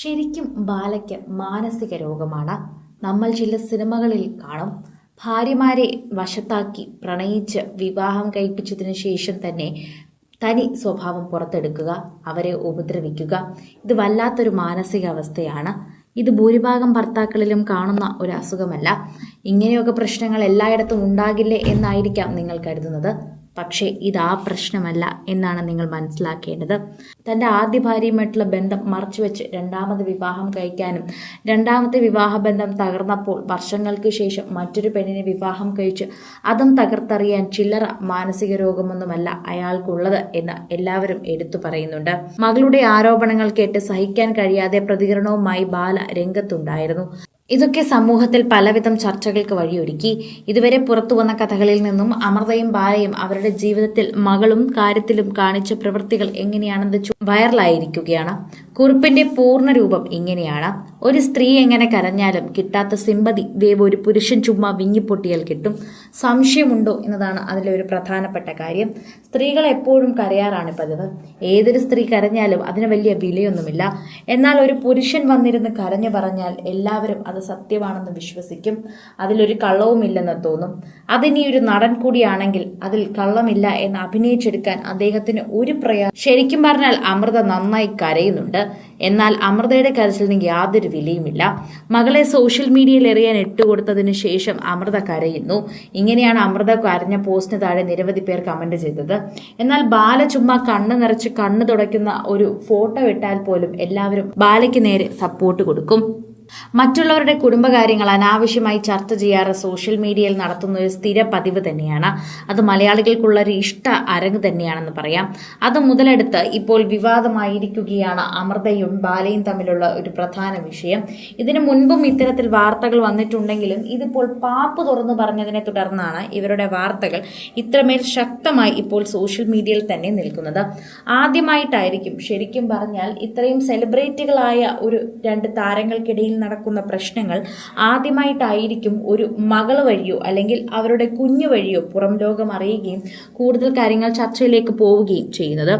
ശരിക്കും ബാലയ്ക്ക് മാനസിക രോഗമാണ്. നമ്മൾ ചില സിനിമകളിൽ കാണും. ഭാര്യമാരെ വശത്താക്കി പ്രണയിച്ച് വിവാഹം കഴിപ്പിച്ചതിന് ശേഷം തന്നെ തനി സ്വഭാവം പുറത്തെടുക്കുക അവരെ ഉപദ്രവിക്കുക ഇത് വല്ലാത്തൊരു മാനസികാവസ്ഥയാണ്. ഇത് ഭൂരിഭാഗം ഭർത്താക്കളിലും കാണുന്ന ഒരു അസുഖമല്ല. ഇങ്ങനെയൊക്കെ പ്രശ്നങ്ങൾ എല്ലായിടത്തും ഉണ്ടാകില്ലേ എന്നായിരിക്കാം നിങ്ങൾ കരുതുന്നത്. പക്ഷേ ഇത് ആ പ്രശ്നമല്ല എന്നാണ് നിങ്ങൾ മനസ്സിലാക്കേണ്ടത്. തന്റെ ആദ്യ ഭാര്യയുമായിട്ടുള്ള ബന്ധം മറച്ചുവെച്ച് രണ്ടാമത് വിവാഹം കഴിക്കാനും രണ്ടാമത്തെ വിവാഹബന്ധം തകർന്നപ്പോൾ വർഷങ്ങൾക്ക് ശേഷം മറ്റൊരു പെണ്ണിനെ വിവാഹം കഴിച്ച് അതും തകർത്തറിയാൻ ചില്ലറ മാനസിക രോഗമൊന്നുമല്ല അയാൾക്കുള്ളത് എന്ന് എല്ലാവരും എടുത്തു പറയുന്നുണ്ട്. മകളുടെ ആരോപണങ്ങൾ കേട്ട് സഹിക്കാൻ കഴിയാതെ പ്രതികരണവുമായി ബാല രംഗത്തുണ്ടായിരുന്നു. ഇതൊക്കെ സമൂഹത്തിൽ പലവിധം ചർച്ചകൾക്ക് വഴിയൊരുക്കി. ഇതുവരെ പുറത്തു വന്ന കഥകളിൽ നിന്നും അമൃതയും ബാലയും അവരുടെ ജീവിതത്തിൽ മകളും കാര്യത്തിലും കാണിച്ച പ്രവൃത്തികൾ എങ്ങനെയാണെന്ന് വൈറലായിരിക്കുകയാണ്. കുറിപ്പിന്റെ പൂർണ രൂപം ഇങ്ങനെയാണ്. ഒരു സ്ത്രീ എങ്ങനെ കരഞ്ഞാലും കിട്ടാത്ത സിമ്പതി ദേവ് ഒരു പുരുഷൻ ചുമ്മാ വിങ്ങിപ്പൊട്ടിയാൽ കിട്ടും. സംശയമുണ്ടോ എന്നതാണ് അതിലെ ഒരു പ്രധാനപ്പെട്ട കാര്യം. സ്ത്രീകൾ എപ്പോഴും കരയാറാണ് പതിവ്. ഏതൊരു സ്ത്രീ കരഞ്ഞാലും അതിന് വലിയ വിലയൊന്നുമില്ല. എന്നാൽ ഒരു പുരുഷൻ വന്നിരുന്ന് കരഞ്ഞു പറഞ്ഞാൽ എല്ലാവരും അത് സത്യമാണെന്ന് വിശ്വസിക്കും. അതിലൊരു കള്ളവുമില്ലെന്ന് തോന്നും. അതിനി ഒരു നടൻ കൂടിയാണെങ്കിൽ അതിൽ കള്ളമില്ല എന്ന് അഭിനയിച്ചെടുക്കാൻ അദ്ദേഹത്തിന് ഒരു പ്രയാസം ശരിക്കും പറഞ്ഞാൽ അമൃത നന്നായി കരയുന്നുണ്ട്. എന്നാൽ അമൃതയുടെ കരച്ചിലിന് യാതൊരു വിലയുമില്ല. മകളെ സോഷ്യൽ മീഡിയയിൽ എറിയാൻ ഇട്ടുകൊടുത്തതിന് ശേഷം അമൃത കരയുന്നു. ഇങ്ങനെയാണ് അമൃത കരഞ്ഞ പോസ്റ്റിന് താഴെ നിരവധി പേർ കമന്റ് ചെയ്തത്. എന്നാൽ ബാല ചുമ്മാ കണ്ണ് നിറച്ച് കണ്ണ് തുടയ്ക്കുന്ന ഒരു ഫോട്ടോ ഇട്ടാൽ പോലും എല്ലാവരും ബാലയ്ക്ക് നേരെ സപ്പോർട്ട് കൊടുക്കും. മറ്റുള്ളവരുടെ കുടുംബകാര്യങ്ങൾ അനാവശ്യമായി ചർച്ച ചെയ്യാറ് സോഷ്യൽ മീഡിയയിൽ നടത്തുന്ന ഒരു സ്ഥിര പതിവ് തന്നെയാണ്. അത് മലയാളികൾക്കുള്ള ഒരു ഇഷ്ട അരങ്ങ് തന്നെയാണെന്ന് പറയാം. അത് മുതലെടുത്ത് ഇപ്പോൾ വിവാദമായിരിക്കുകയാണ് അമൃതയും ബാലയും തമ്മിലുള്ള ഒരു പ്രധാന വിഷയം. ഇതിനു മുൻപും ഇത്തരത്തിൽ വാർത്തകൾ വന്നിട്ടുണ്ടെങ്കിലും ഇതിപ്പോൾ പാപ്പ് തുറന്നു പറഞ്ഞതിനെ തുടർന്നാണ് ഇവരുടെ വാർത്തകൾ ഇത്രമേൽ ശക്തമായി ഇപ്പോൾ സോഷ്യൽ മീഡിയയിൽ തന്നെ നിൽക്കുന്നത്. ആദ്യമായിട്ടായിരിക്കും ശരിക്കും പറഞ്ഞാൽ ഇത്രയും സെലിബ്രിറ്റികളായ ഒരു രണ്ട് താരങ്ങൾക്കിടയിൽ നടക്കുന്ന പ്രശ്നങ്ങൾ ആദ്യമായിട്ടായിരിക്കും ഒരു മകൾ വഴിയോ അല്ലെങ്കിൽ അവരുടെ കുഞ്ഞു വഴിയോ പുറം ലോകം അറിയുകയും കൂടുതൽ കാര്യങ്ങൾ ചർച്ചയിലേക്ക് പോവുകയും ചെയ്യുന്നത്.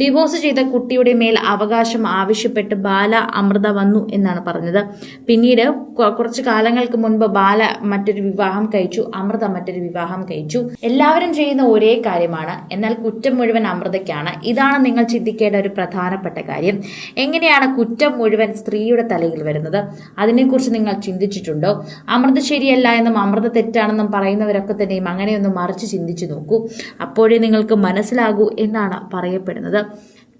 ഡിവോഴ്സ് ചെയ്ത കുട്ടിയുടെ മേൽ അവകാശം ആവശ്യപ്പെട്ട് ബാല അമൃത വന്നു എന്നാണ് പറഞ്ഞത്. പിന്നീട് കുറച്ച് കാലങ്ങൾക്ക് മുൻപ് ബാല മറ്റൊരു വിവാഹം കഴിച്ചു അമൃത മറ്റൊരു വിവാഹം കഴിച്ചു. എല്ലാവരും ചെയ്യുന്ന ഒരേ കാര്യമാണ്. എന്നാൽ കുറ്റം മുഴുവൻ അമൃതയ്ക്കാണ്. ഇതാണ് നിങ്ങൾ ചിന്തിക്കേണ്ട ഒരു പ്രധാനപ്പെട്ട കാര്യം. എങ്ങനെയാണ് കുറ്റം മുഴുവൻ സ്ത്രീയുടെ തലയിൽ വരുന്നത്? അതിനെക്കുറിച്ച് നിങ്ങൾ ചിന്തിച്ചിട്ടുണ്ടോ? അമൃത ശരിയല്ല എന്നും അമൃത തെറ്റാണെന്നും പറയുന്നവരൊക്കെ തന്നെയും അങ്ങനെയൊന്ന് മറിച്ച് ചിന്തിച്ചു നോക്കൂ. അപ്പോഴേ നിങ്ങൾക്ക് മനസ്സിലാകൂ എന്നാണ് പറയപ്പെടുന്നത്.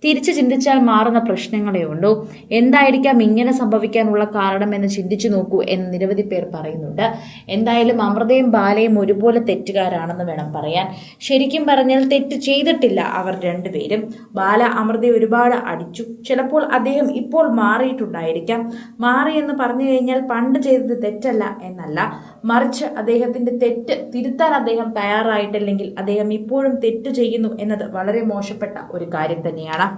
തിരിച്ചു ചിന്തിച്ചാൽ മാറുന്ന പ്രശ്നങ്ങളേ ഉണ്ടോ എന്തായിരിക്കാം ഇങ്ങനെ സംഭവിക്കാനുള്ള കാരണം എന്ന് ചിന്തിച്ചു നോക്കൂ എന്ന് നിരവധി പേർ പറയുന്നുണ്ട്. എന്തായാലും അമൃതയും ബാലയും ഒരുപോലെ തെറ്റുകാരാണെന്ന് വേണം പറയാൻ. ശരിക്കും പറഞ്ഞാൽ തെറ്റ് ചെയ്തിട്ടില്ല അവർ രണ്ടുപേരും. ബാല അമൃതയെ ഒരുപാട് അടിച്ചു. ചിലപ്പോൾ അദ്ദേഹം ഇപ്പോൾ മാറിയിട്ടുണ്ടായിരിക്കാം. മാറി എന്ന് പറഞ്ഞു കഴിഞ്ഞാൽ പണ്ട് ചെയ്തത് തെറ്റല്ല എന്നല്ല. മറിച്ച് അദ്ദേഹത്തിന്റെ തെറ്റ് തിരുത്താൻ അദ്ദേഹം തയ്യാറായിട്ടില്ലെങ്കിൽ അദ്ദേഹം ഇപ്പോഴും തെറ്റ് ചെയ്യുന്നു എന്നത് വളരെ മോശപ്പെട്ട ഒരു കാര്യം തന്നെയാണ്.